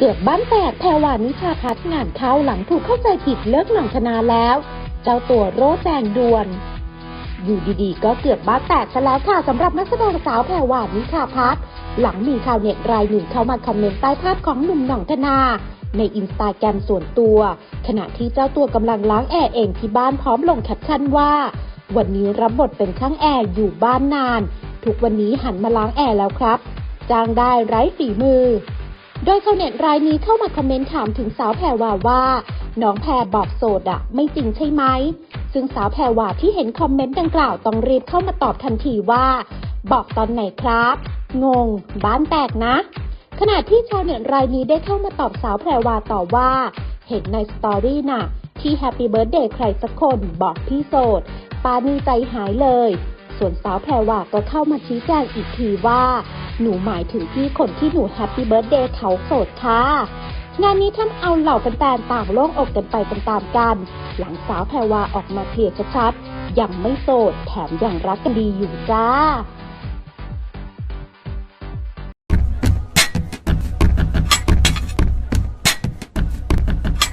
เกือบบ้านแตกแพรวานิชาพัฒน์งานเข้าหลังถูกเข้าใจผิดเลิกหนังธนาแล้ว เจ้าตัวโร่แจงด่วน อยู่ดีๆ ก็เกือบบ้านแตกซะแล้วค่ะสำหรับนักแสดงสาวแพรวานิชาพัฒน์หลังมีชาวเน็ตรายหนึ่งเข้ามาคอมเมนต์ใต้ภาพของหนุ่มหน่องธนาในอินสตาแกรมส่วนตัว ขณะที่เจ้าตัวกำลังล้างแอร์เองที่บ้านพร้อมลงแคปชั่นว่า วันนี้รับบทเป็นช่างแอร์อยู่บ้านนาน ทุกวันนี้หันมาล้างแอร์แล้วครับ จ้างได้ไร้ฝีมือ โดยชาวเน็ตรายนี้เข้ามาคอมเมนต์ถามถึงสาวแพรวาว่า น้องแพรบอกโสดอะไม่จริงใช่ไหม ซึ่งสาวแพรวาที่เห็นคอมเมนต์ดังกล่าวต้องรีบเข้ามาตอบทันทีว่า บอกตอนไหนครับ งง บ้านแตกนะ ขณะที่ชาวเน็ตรายนี้ได้เข้ามาตอบสาวแพรวาต่อว่า เห็นในสตอรี่น่ะ ที่แฮปปี้เบิร์ดเดย์ใครสักคนบอกพี่โสดปานี่ใจหายเลย ส่วนสาวแพรวาก็เข้ามาชี้แจงอีกทีว่า หนูหมายถึงพี่คนที่หนูแฮปปี้เบิร์ดเดย์เขาโสดค่ะ งานนี้ทำเอาเหล่าแฟนๆต่างโล่งอกกันไปตามๆกัน หลังสาวแพรวาออกมาเคลียร์ชัดๆยังไม่โสดแถมยังรักกันดีอยู่จ้า